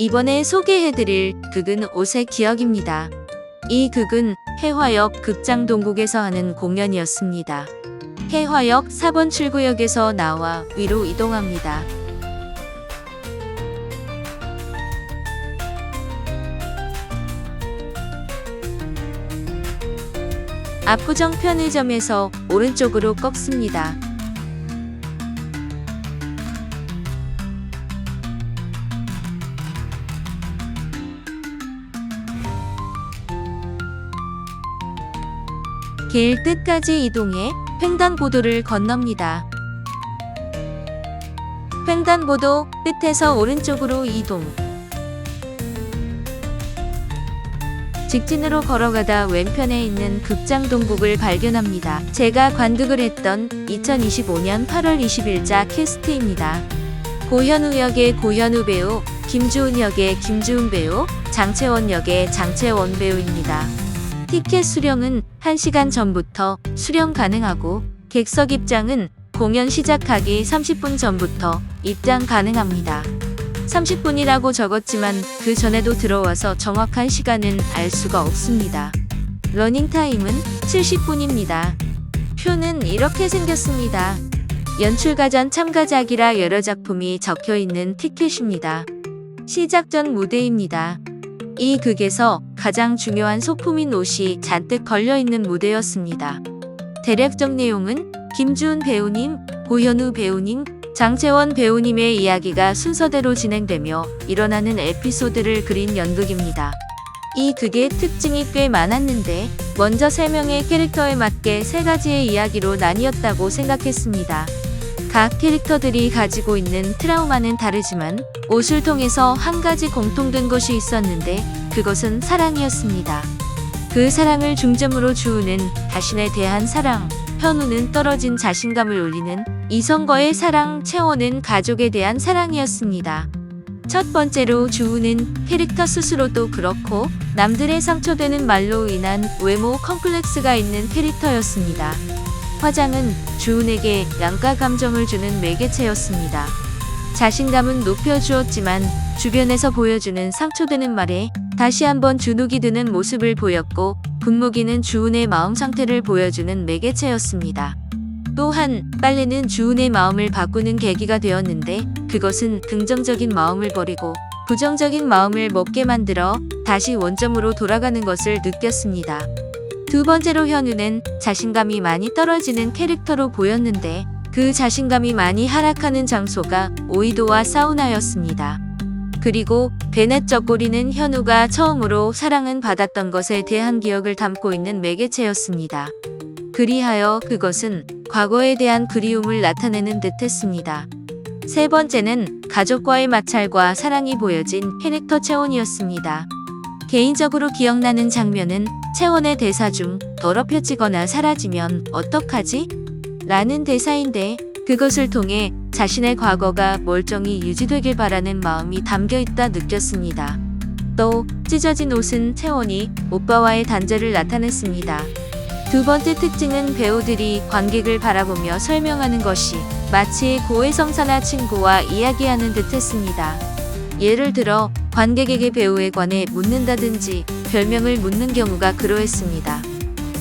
이번에 소개해드릴 극은 옷의 기억입니다. 이 극은 해화역 극장 동국에서 하는 공연이었습니다. 해화역 4번 출구역에서 나와 위로 이동합니다. 압구정 편의점에서 오른쪽으로 꺾습니다. 길 끝까지 이동해 횡단보도를 건넙니다. 횡단보도 끝에서 오른쪽으로 이동. 직진으로 걸어가다 왼편에 있는 극장 동국을 발견합니다. 제가 관극을 했던 2025년 8월 20일자 캐스트입니다. 고현우 역의 고현우 배우, 김주은 역의 김주은 배우, 장채원 역의 장채원 배우입니다. 티켓 수령은 1시간 전부터 수령 가능하고 객석 입장은 공연 시작하기 30분 전부터 입장 가능합니다. 30분이라고 적었지만 그 전에도 들어와서 정확한 시간은 알 수가 없습니다. 러닝타임은 70분입니다. 표는 이렇게 생겼습니다. 연출가 전 참가작이라 여러 작품이 적혀 있는 티켓입니다. 시작 전 무대입니다. 이 극에서 가장 중요한 소품인 옷이 잔뜩 걸려있는 무대였습니다. 대략적 내용은 김주은 배우님, 고현우 배우님, 장채원 배우님의 이야기가 순서대로 진행되며 일어나는 에피소드를 그린 연극입니다. 이 극의 특징이 꽤 많았는데 먼저 세 명의 캐릭터에 맞게 세 가지의 이야기로 나뉘었다고 생각했습니다. 각 캐릭터들이 가지고 있는 트라우마는 다르지만 옷을 통해서 한 가지 공통된 것이 있었는데 그것은 사랑이었습니다. 그 사랑을 중점으로 주우는 자신에 대한 사랑, 현우는 떨어진 자신감을 올리는 이성과의 사랑, 채원은 가족에 대한 사랑이었습니다. 첫 번째로 주우는 캐릭터 스스로도 그렇고 남들의 상처되는 말로 인한 외모 컴플렉스가 있는 캐릭터였습니다. 화장은 주은에게 양가 감정을 주는 매개체였습니다. 자신감은 높여주었지만 주변에서 보여주는 상처되는 말에 다시 한번 주눅이 드는 모습을 보였고 분무기는 주은의 마음 상태를 보여주는 매개체였습니다. 또한 빨래는 주은의 마음을 바꾸는 계기가 되었는데 그것은 긍정적인 마음을 버리고 부정적인 마음을 먹게 만들어 다시 원점으로 돌아가는 것을 느꼈습니다. 두 번째로 현우는 자신감이 많이 떨어지는 캐릭터로 보였는데 그 자신감이 많이 하락하는 장소가 오이도와 사우나였습니다. 그리고 베넷 쩌꼬리는 현우가 처음으로 사랑은 받았던 것에 대한 기억을 담고 있는 매개체였습니다. 그리하여 그것은 과거에 대한 그리움을 나타내는 듯 했습니다. 세 번째는 가족과의 마찰과 사랑이 보여진 캐릭터 채원이었습니다. 개인적으로 기억나는 장면은 채원의 대사 중 더럽혀지거나 사라지면 어떡하지? 라는 대사인데 그것을 통해 자신의 과거가 멀쩡히 유지되길 바라는 마음이 담겨 있다 느꼈습니다. 또 찢어진 옷은 채원이 오빠와의 단절을 나타냈습니다. 두 번째 특징은 배우들이 관객을 바라보며 설명하는 것이 마치 고해성사나 친구와 이야기하는 듯 했습니다. 예를 들어 관객에게 배우에 관해 묻는다든지 별명을 묻는 경우가 그러했습니다.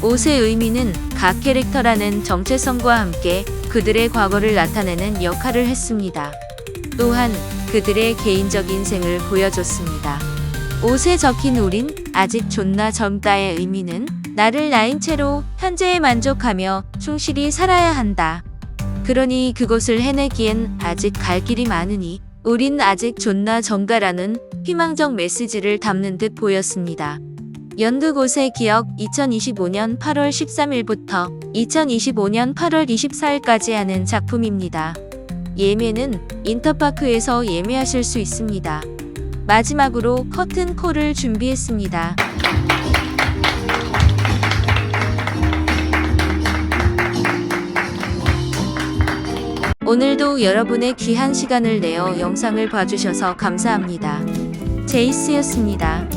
옷의 의미는 각 캐릭터라는 정체성과 함께 그들의 과거를 나타내는 역할을 했습니다. 또한 그들의 개인적 인 생을 보여줬습니다. 옷에 적힌 우린 아직 존나 젊다의 의미는 나를 나인 채로 현재에 만족하며 충실히 살아야 한다. 그러니 그것을 해내기엔 아직 갈 길이 많으니 우린 아직 존나 젊다라는 희망적 메시지를 담는 듯 보였습니다. 연극 옷의 기억 2025년 8월 13일부터 2025년 8월 24일까지 하는 작품입니다. 예매는 인터파크에서 예매하실 수 있습니다. 마지막으로 커튼콜을 준비했습니다. 오늘도 여러분의 귀한 시간을 내어 영상을 봐주셔서 감사합니다. 제이스였습니다.